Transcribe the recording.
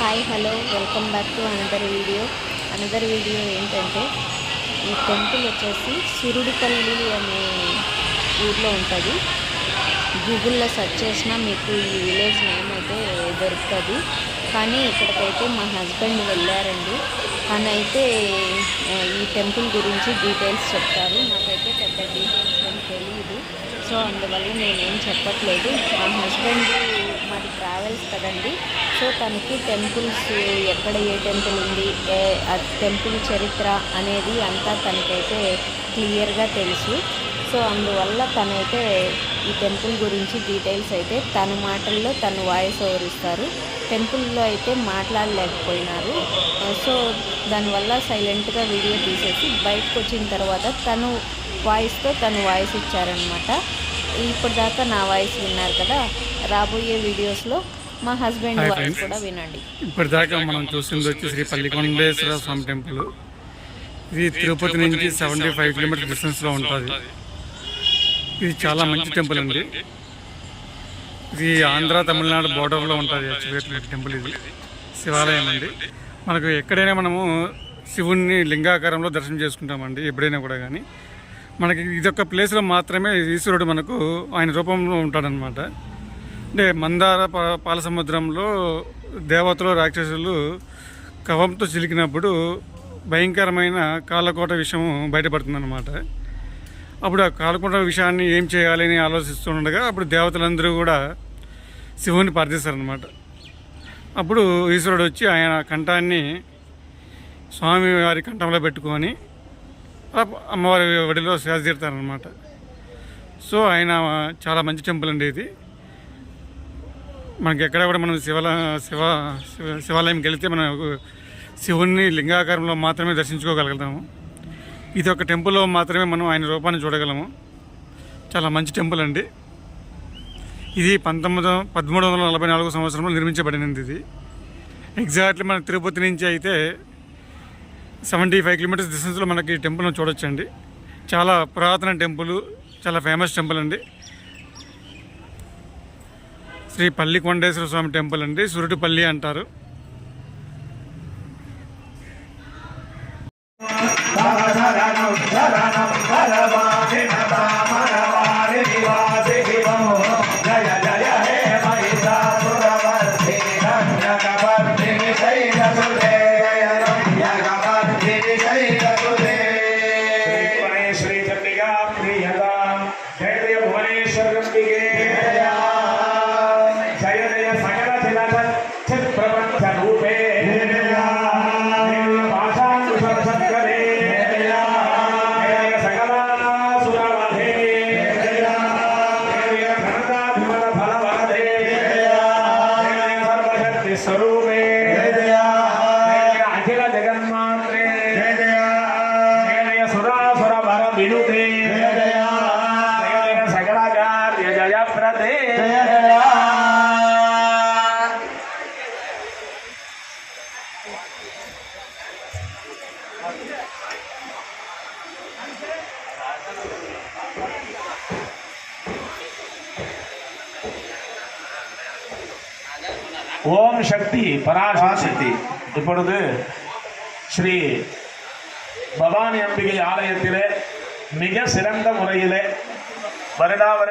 Hi hello welcome back to another video another video ఏంటంటే ఈ temple వచ్చేసి సురుడిపల్లి అనే ఊర్లో ఉంటుంది. గూగుల్లో సెర్చ్ చేసినా మీకు ఈ విలేజ్ నేమ్ అయితే దొరుకుతుంది. కానీ ఇక్కడికైతే మా హస్బెండ్ వెళ్ళారండి. అని అయితే ఈ టెంపుల్ గురించి డీటెయిల్స్ చెప్తారు. నాకైతే పెద్ద డీటెయిల్స్ ఏం తెలియదు సో అందువల్ల నేనేం చెప్పట్లేదు. మా హస్బెండ్ మాది ట్రావెల్స్ కదండి. సో తనకి టెంపుల్స్ ఎక్కడ ఏ టెంపుల్ ఉంది ఏ ఆ టెంపుల్ చరిత్ర అనేది అంతా తనకైతే క్లియర్గా తెలుసు. సో అందువల్ల తనైతే ఈ టెంపుల్ గురించి డీటెయిల్స్ అయితే తన మాటల్లో తను వాయిస్ ఓవర్ ఇస్తారు. టెంపుల్లో అయితే మాట్లాడలేకపోయినారు. సో దానివల్ల సైలెంట్గా వీడియో తీసేసి బయటకు వచ్చిన తర్వాత తను వాయిస్తో తను వాయిస్ ఇచ్చారనమాట ఇప్పటిదాకా నా వాయిస్ విన్నారు కదా రాబోయే వీడియోస్లో మా హస్బెండ్ వాయిస్. కూడా వినండి. ఇప్పటిదాకా మనం చూసింది వచ్చి శ్రీ పల్లికొండేశ్వర స్వామి టెంపుల్. ఇది తిరుపతి నుంచి సెవెంటీ ఫైవ్ కిలోమీటర్ డిస్టెన్స్లో ఉంటుంది. ఇది చాలా మంచి టెంపుల్ అండి. ఇది ఆంధ్ర తమిళనాడు బోర్డర్లో ఉంటుంది. యాక్చువల్గా టెంపుల్ ఇది. శివాలయం అండి. మనకు ఎక్కడైనా మనము శివుణ్ణి లింగాకారంలో దర్శనం చేసుకుంటామండి ఎప్పుడైనా కూడా కానీ మనకి ఇదొక ప్లేస్లో మాత్రమే ఈశ్వరుడు మనకు ఆయన రూపంలో ఉంటాడనమాట అంటే మందార పాల సముద్రంలో దేవతలు రాక్షసులు కవంతో చిలికినప్పుడు భయంకరమైన కాలకోట విషయం బయటపడుతుందన్నమాట. అప్పుడు ఆ కాలకోట విషయాన్ని ఏం చేయాలి అని ఆలోచిస్తుండగా అప్పుడు దేవతలందరూ కూడా శివుని ప్రార్థిస్తారనమాట అప్పుడు ఈశ్వరుడు వచ్చి ఆయన కంఠాన్ని స్వామి వారి కంఠంలో పెట్టుకొని అమ్మవారి వడిలో శ్వాస తీరుతారనమాట సో ఆయన చాలా మంచి టెంపుల్ అండి ఇది. మనకి ఎక్కడ కూడా మనం శివల శివ శివ- శివాలయంకి వెళితే మనం శివుణ్ణి లింగాకారంలో మాత్రమే దర్శించుకోగలుగుతాము. ఇది ఒక టెంపుల్లో మాత్రమే మనం ఆయన రూపాన్ని చూడగలము. చాలా మంచి టెంపుల్ అండి. ఇది పంతొమ్మిది పదమూడు వందల నలభై నాలుగు సంవత్సరంలో నిర్మించబడినది ఇది. ఎగ్జాక్ట్లీ మన తిరుపతి నుంచి అయితే సెవెంటీ ఫైవ్ కిలోమీటర్స్ డిస్టెన్స్లో మనకి ఈ టెంపుల్ను చూడొచ్చండి. చాలా పురాతన టెంపుల్ చాలా ఫేమస్ టెంపుల్ అండి. శ్రీ పల్లి కొండేశ్వర స్వామి టెంపుల్ అండి. సురుటిపల్లి అంటారు. ஓம் சக்தி பராசக்தி. இப்பொழுது ஸ்ரீ பவானி அம்பிகை ஆலயத்திலே மிக சிறந்த முறையிலே வருடாவர